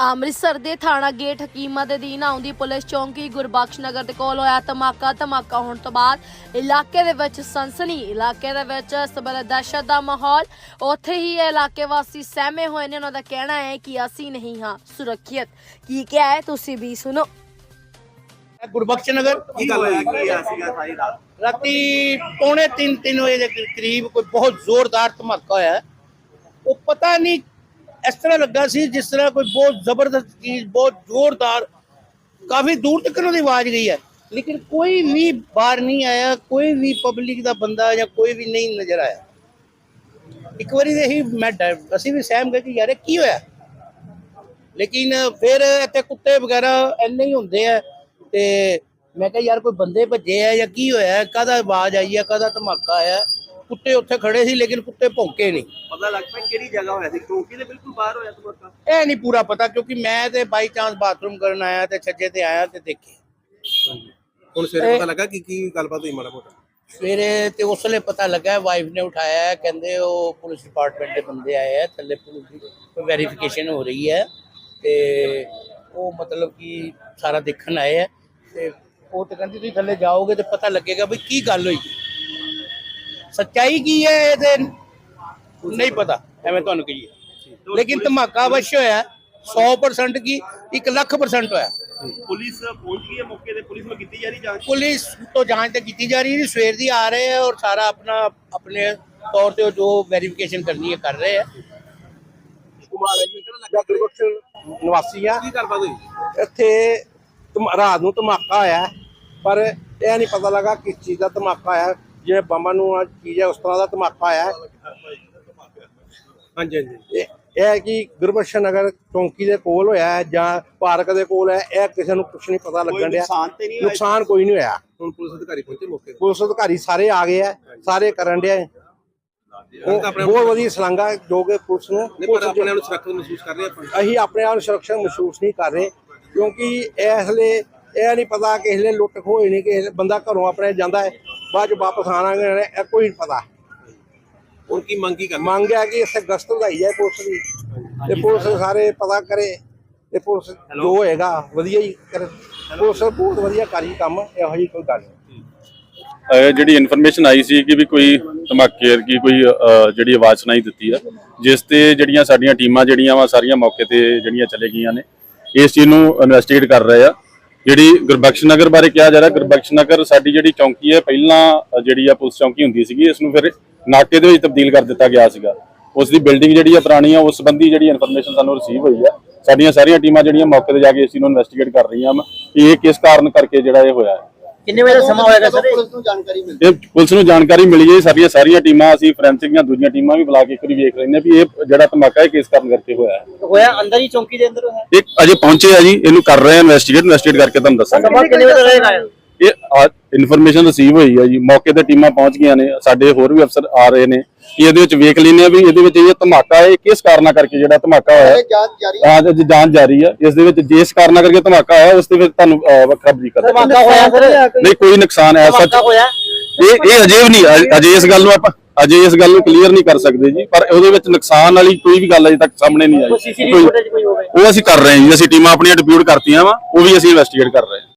ਅੰਮ੍ਰਿਤਸਰ ਦੇ ਥਾਣਾ ਗੇਟ ਹਕੀਮਾ ਦੇ ਅਧੀਨ ਆਉਂਦੀ ਪੁਲਿਸ ਚੌਂਕੀ ਗੁਰਬਖਸ਼ ਨਗਰ ਦੇ ਕੋਲ ਹੋਇਆ ਧਮਾਕਾ। ਧਮਾਕਾ ਹੋਣ ਤੋਂ ਬਾਅਦ ਇਲਾਕੇ ਦੇ ਵਿੱਚ ਸਨਸਨੀ ਇਲਾਕੇ ਦੇ ਵਿੱਚ ਵੇਲੇ ਦਹਿਸ਼ਤ ਦਾ ਮਾਹੌਲ। ਉੱਥੇ ਹੀ ਇਹ ਇਲਾਕੇ ਵਾਸੀ ਸਹਿਮੇ ਹੋਏ ਨੇ। ਉਹਨਾਂ ਦਾ ਕਹਿਣਾ ਹੈ ਕਿ ਅਸੀਂ ਨਹੀਂ ਹਾਂ ਸੁਰੱਖਿਅਤ। ਕੀ ਕਿਹਾ ਹੈ? ਤੁਸੀਂ ਵੀ ਸੁਣੋ। ਗੁਰਬਖਸ਼ ਨਗਰ ਕੀ ਗੱਲ ਹੋਇਆ? ਕੀ ਆ ਸੀਗਾ ਸਾਰੀ ਰਾਤ? ਰਾਤੀ ਪੌਣੇ 3 3 ਵਜੇ ਦੇ ਕਰੀਬ ਕੋਈ ਬਹੁਤ ਜ਼ੋਰਦਾਰ ਧਮਾਕਾ ਹੋਇਆ। ਉਹ ਪਤਾ ਨਹੀਂ ਇਸ ਤਰ੍ਹਾਂ ਲੱਗਾ ਸੀ ਜਿਸ ਤਰ੍ਹਾਂ ਕੋਈ ਬਹੁਤ ਜ਼ਬਰਦਸਤ ਚੀਜ਼, ਬਹੁਤ ਜ਼ੋਰਦਾਰ, ਕਾਫੀ ਦੂਰ ਤੱਕ ਉਹਦੀ ਆਵਾਜ਼ ਗਈ ਹੈ। ਲੇਕਿਨ ਕੋਈ ਵੀ ਬਾਹਰ ਨਹੀਂ ਆਇਆ, ਕੋਈ ਵੀ ਪਬਲਿਕ ਦਾ ਬੰਦਾ ਜਾਂ ਕੋਈ ਵੀ ਨਹੀਂ ਨਜ਼ਰ ਆਇਆ। ਇੱਕ ਵਾਰੀ ਇਹੀ ਮੈਂ ਅਸੀਂ ਵੀ ਸਹਿਮ ਗਏ ਕਿ ਯਾਰ ਕੀ ਹੋਇਆ? ਲੇਕਿਨ ਫਿਰ ਇੱਥੇ ਕੁੱਤੇ ਵਗੈਰਾ ਇੰਨੇ ਹੀ ਹੁੰਦੇ ਆ ਤੇ ਮੈਂ ਕਿਹਾ ਯਾਰ ਕੋਈ ਬੰਦੇ ਭੱਜੇ ਆ ਜਾਂ ਕੀ ਹੋਇਆ? ਕਾਹਦਾ ਆਵਾਜ਼ ਆਈ ਆ? ਕਾਹਦਾ ਧਮਾਕਾ ਆਇਆ? ਕੁੱਤੇ ਉੱਥੇ ਖੜੇ ਸੀ ਲੇਕਿਨ ਕੁੱਤੇ ਭੌਂਕੇ ਨਹੀਂ। ਪਤਾ ਲੱਗ ਪਿਆ ਕਿਹੜੀ ਜਗ੍ਹਾ ਹੋਇਆ ਸੀ ਚੌਂਕੀ ਦੇ ਬਿਲਕੁਲ ਬਾਹਰ ਹੋਇਆ ਧਮਾਕਾ ਇਹ ਨਹੀਂ ਪੂਰਾ ਪਤਾ ਕਿਉਂਕਿ ਮੈਂ ਤੇ ਬਾਈ ਚਾਂਸ ਬਾਥਰੂਮ ਕਰਨ ਆਇਆ ਤੇ ਛੱਜੇ ਤੇ ਆਇਆ ਤੇ ਦੇਖੇ ਹੁਣ ਸਵੇਰੇ ਪਤਾ ਲੱਗਾ ਕਿ ਕੀ ਗੱਲਬਾਤ ਹੋਈ ਮਾੜਾ ਮੋਟਾ? ਸਵੇਰੇ ਤੇ ਉਸ ਵੇਲੇ ਪਤਾ ਲੱਗਾ ਵਾਈਫ ਨੇ ਉਠਾਇਆ ਕਹਿੰਦੇ ਉਹ ਪੁਲਿਸ ਡਿਪਾਰਟਮੈਂਟ ਦੇ ਬੰਦੇ ਆਏ ਆ ਥੱਲੇ ਪੁਲਿਸ ਦੀ ਵੈਰੀਫਿਕੇਸ਼ਨ ਹੋ ਰਹੀ ਹੈ। ਤੇ ਉਹ ਮਤਲਬ ਕਿ ਸਾਰਾ ਦੇਖਣ ਆਏ ਆ ਤੇ ਉਹ ਤੇ ਕਹਿੰਦੀ ਤੁਸੀਂ ਥੱਲੇ ਜਾਓਗੇ ਤੇ ਪਤਾ ਲੱਗੇਗਾ ਵੀ ਕੀ ਗੱਲ ਹੋਈ। ਸੱਚਾਈ ਕੀ ਹੈ ਇਹ ਤੇ ਨਹੀਂ ਪਤਾ ਐਵੇਂ ਤੁਹਾਨੂੰ ਕਹੀਏ। ਲੇਕਿਨ ਧਮਾਕਾ ਅਵਸ਼ ਹੋਇਆ 100% ਕੀ 1 ਲੱਖ percent ਹੋਇਆ। ਪੁਲਿਸ ਪਹੁੰਚ ਗਈ ਹੈ ਮੌਕੇ ਤੇ ਪੁਲਿਸ ਨੂੰ ਕੀਤੀ ਜਾ ਰਹੀ ਜਾਂਚ? ਪੁਲਿਸ ਤੋਂ ਜਾਂਚ ਤਾਂ ਕੀਤੀ ਜਾ ਰਹੀ ਹੈ ਸਵੇਰ ਦੀ ਆ ਰਹੇ ਹੈ ਔਰ ਸਾਰਾ ਆਪਣਾ ਆਪਣੇ ਤੌਰ ਤੇ ਜੋ ਵੈਰੀਫਿਕੇਸ਼ਨ ਕਰਨੀ ਹੈ ਕਰ ਰਹੇ ਹੈ ਨਿਵਾਸੀ ਆ। ਕੀ ਇੱਥੇ ਰਾਤ ਨੂੰ ਧਮਾਕਾ ਆਇਆ ਪਰ ਇਹ ਨਹੀਂ ਪਤਾ ਲੱਗਾ ਕਿਸ ਚੀਜ਼ ਦਾ ਧਮਾਕਾ ਆਇਆ ਜਿਵੇਂ ਬੰਬਾਂ ਨੂੰ ਆ ਚੀਜ਼ ਹੈ ਉਸ ਤਰ੍ਹਾਂ ਦਾ ਧਮਾਕਾ ਆਇਆ ਹਾਂਜੀ ਹਾਂਜੀ। ਇਹ ਇਹ ਹੈ ਕਿ ਗੁਰਬਖਸ਼ ਨਗਰ ਚੌਂਕੀ ਦੇ ਕੋਲ ਹੋਇਆ ਹੈ ਜਾਂ ਪਾਰਕ ਦੇ ਕੋਲ ਹੈ ਇਹ ਕਿਸੇ ਨੂੰ ਕੁਝ ਨਹੀਂ ਪਤਾ ਲੱਗਣ ਡਿਆ। ਨੁਕਸਾਨ ਤੇ ਨਹੀਂ ਹੋਇਆ? ਨੁਕਸਾਨ ਕੋਈ ਨਹੀਂ ਹੋਇਆ। ਹੁਣ ਪੁਲਿਸ ਅਧਿਕਾਰੀ ਪਹੁੰਚੇ ਮੌਕੇ ਤੇ। ਪੁਲਿਸ ਅਧਿਕਾਰੀ ਸਾਰੇ ਆ ਗਏ ਆ ਸਾਰੇ ਕਰਨ ਡਿਆ ਹੈ। ਬਹੁਤ ਵਧੀਆ ਸਲਾਂਗਾ ਜੋ ਕਿ ਪੁਲਿਸ ਨੂੰ ਨਹੀਂ ਪਰ ਆਪਣੇ ਆਪ ਨੂੰ ਸੁਰੱਖਿਅਤ ਮਹਿਸੂਸ ਕਰ ਰਹੇ ਆਪਾਂ। ਅਸੀਂ ਆਪਣੇ ਆਪ ਨੂੰ ਸੁਰੱਖਿਆ ਮਹਿਸੂਸ ਨਹੀਂ ਕਰ ਰਹੇ ਕਿਉਂਕਿ ਇਸ ਲਈ ਇਹ ਨਹੀਂ ਪਤਾ ਕਿ ਇਸ ਲਈ ਲੁੱਟ ਖੋਏ ਨਹੀਂ ਕਿ ਇਸ ਬੰਦਾ ਘਰੋਂ ਆਪਣੇ ਜਾਂਦਾ ਹੈ। ਬਾਅਦ ਚ ਵਾਪਸ ਆਣਾਗੇ ਇਹ ਕੋਈ ਨਹੀਂ ਪਤਾ। ਹੁਣ ਕੀ ਮੰਗ ਕੀ ਕਰਨਾ? ਮੰਗ ਹੈ ਕਿ ਇੱਥੇ ਗਸ਼ਤ ਵਧਾਈ ਜਾਏ ਪੁਲਿਸ ਦੀ। ਤੇ ਪੁਲਿਸ ਸਾਰੇ ਪਤਾ ਕਰੇ ਤੇ ਪੁਲਿਸ ਜੋ ਹੋਏਗਾ ਵਧੀਆ ਹੀ ਕਰੇ। ਪੁਲਿਸ ਬਹੁਤ ਵਧੀਆ ਕਰੀ ਕੰਮ ਇਹੋ ਜਿਹੀ ਕੋਈ ਗੱਲ ਨਹੀਂ। ਜਿਹੜੀ ਇਨਫੋਰਮੇਸ਼ਨ ਆਈ ਸੀ ਕਿ ਵੀ ਕੋਈ ਧਮਾਕੇ ਕੀ ਕੋਈ ਜਿਹੜੀ ਆਵਾਜ਼ ਸੁਣਾਈ ਦਿੱਤੀ ਆ ਜਿਸ ਤੇ ਜਿਹੜੀਆਂ ਸਾਡੀਆਂ ਟੀਮਾਂ ਜਿਹੜੀਆਂ ਵਾ ਸਾਰੀਆਂ ਮੌਕੇ ਤੇ ਜਿਹੜੀਆਂ ਚਲੇ ਗਈਆਂ ਨੇ ਇਸ ਚੀਜ਼ ਨੂੰ ਇਨਵੈਸਟੀਗੇਟ ਕਰ ਰਹੇ ਆ। ਜਿਹੜੀ ਗੁਰਬਖਸ਼ ਨਗਰ ਬਾਰੇ ਕਿਹਾ ਜਾ ਰਿਹਾ, ਗੁਰਬਖਸ਼ ਨਗਰ ਸਾਡੀ ਜਿਹੜੀ ਚੌਂਕੀ ਹੈ, ਪਹਿਲਾਂ ਜਿਹੜੀ ਆ ਪੁਲਿਸ ਚੌਂਕੀ ਹੁੰਦੀ ਸੀਗੀ, ਇਸ ਨੂੰ ਫਿਰ ਨਾਕੇ ਦੇ ਵਿੱਚ ਤਬਦੀਲ ਕਰ ਦਿੱਤਾ ਗਿਆ ਸੀਗਾ। ਉਸ ਦੀ ਬਿਲਡਿੰਗ ਜਿਹੜੀ ਆ ਪੁਰਾਣੀ ਆ, ਉਸ ਸੰਬੰਧੀ ਜਿਹੜੀ ਇਨਫੋਰਮੇਸ਼ਨ ਸਾਨੂੰ ਰਿਸੀਵ ਹੋਈ ਆ। ਸਾਡੀਆਂ ਸਾਰੀਆਂ ਟੀਮਾਂ ਜਿਹੜੀਆਂ ਮੌਕੇ ਤੇ ਜਾ ਕੇ ਇਸ ਨੂੰ ਇਨਵੈਸਟੀਗੇਟ ਕਰ ਰਹੀਆਂ ਵਾ ਇਹ ਕਿਸ ਕਾਰਨ ਕਰਕੇ ਜਿਹੜਾ ਇਹ ਹੋਇਆ ਹੈ। ਕਿੰਨੇ ਵਜੇ ਦਾ ਸਮਾਂ ਹੋਏਗਾ ਸਰ ਪੁਲਿਸ ਨੂੰ ਜਾਣਕਾਰੀ ਮਿਲੀ ਇਹ ਪੁਲਿਸ ਨੂੰ ਜਾਣਕਾਰੀ ਮਿਲੀ ਹੈ ਸਾਰੀਆਂ ਸਾਰੀਆਂ ਟੀਮਾਂ ਅਸੀਂ ਫੋਰੈਂਸਿਕ ਦੀਆਂ ਦੂਜੀਆਂ ਟੀਮਾਂ ਵੀ ਬੁਲਾ ਕੇ ਇੱਕ ਵਾਰੀ ਵੇਖ ਲੈਂਦੇ ਹਾਂ ਵੀ ਇਹ ਜਿਹੜਾ ਧਮਾਕਾ ਹੈ ਕਿਸ ਕਾਰਨ ਕਰਕੇ ਹੋਇਆ ਹੈ। ਹੋਇਆ ਅੰਦਰ ਹੀ ਚੌਂਕੀ ਦੇ ਅੰਦਰ ਹੋਇਆ? ਇਹ ਅਜੇ ਪਹੁੰਚੇ ਆ ਜੀ ਇਹਨੂੰ ਕਰ ਰਹੇ ਆ ਇਨਵੈਸਟੀਗੇਟ ਇਨਵੈਸਟੀਗੇਟ ਕਰਕੇ ਤੁਹਾਨੂੰ ਦੱਸਾਂਗੇ। ਸਮਾਂ ਕਿੰਨੇ ਵਜੇ ਦਾ ਰਹੇਗਾ ਇਹ ਇਨਫੋਰਮੇਸ਼ਨ ਰਿਸੀਵ ਹੋਈ ਹੈ ਜੀ। ਮੌਕੇ ਤੇ ਟੀਮਾਂ ਪਹੁੰਚ ਗਈਆਂ ਨੇ। ਸਾਡੇ ਹੋਰ ਵੀ ਅਫਸਰ ਆ ਰਹੇ ਨੇ। ਕਿ ਇਹਦੇ ਵਿੱਚ ਵੇਖ ਲੈਂਦੇ ਆ ਵੀ ਇਹਦੇ ਵਿੱਚ ਇਹ ਧਮਾਕਾ ਹੈ ਕਿਸ ਕਾਰਨਾਂ ਕਰਕੇ ਜਿਹੜਾ ਧਮਾਕਾ ਹੋਇਆ। ਹੈ ਜਾਂਚ ਜਾਰੀ ਹਾਂ ਜੀ ਜਾਂਚ ਜਾਰੀ ਹੈ ਇਸ ਦੇ ਵਿੱਚ ਜਿਸ ਕਾਰਨਾਂ ਕਰਕੇ ਧਮਾਕਾ ਹੋਇਆ ਉਸ ਦੇ ਵਿੱਚ ਤੁਹਾਨੂੰ ਵੱਖਰਾ ਬਰੀ ਕਰ ਧਮਾਕਾ ਹੋਇਆ ਸਰ? ਨਹੀਂ ਕੋਈ ਨੁਕਸਾਨ ਐਸਾ ਧਮਾਕਾ ਹੋਇਆ? ਇਹ ਇਹ ਅਜੇ ਵੀ ਨਹੀਂ ਅਜੇ ਇਸ ਗੱਲ ਨੂੰ ਆਪਾਂ ਅਜੇ ਇਸ ਗੱਲ ਨੂੰ ਕਲੀਅਰ ਨਹੀਂ ਕਰ ਸਕਦੇ ਜੀ। ਪਰ ਉਹਦੇ ਵਿੱਚ ਨੁਕਸਾਨ ਵਾਲੀ ਕੋਈ ਵੀ ਗੱਲ ਅਜੇ ਤੱਕ ਸਾਹਮਣੇ ਨਹੀਂ ਆਈ। ਸੀਸੀਟੀਵੀ ਕੋਈ- ਫੁਟੇਜ ਕੋਈ ਹੋਵੇ? ਉਹ ਅਸੀਂ ਕਰ ਰਹੇ ਹਾਂ ਜੀ। ਅਸੀਂ ਟੀਮਾਂ ਆਪਣੀਆਂ ਡਿਪਿਊਟ ਕਰਤੀਆਂ ਵਾ। ਉਹ ਵੀ ਅਸੀਂ ਇਨਵੈਸਟੀਗੇਟ ਕਰ ਰਹੇ ਹਾਂ।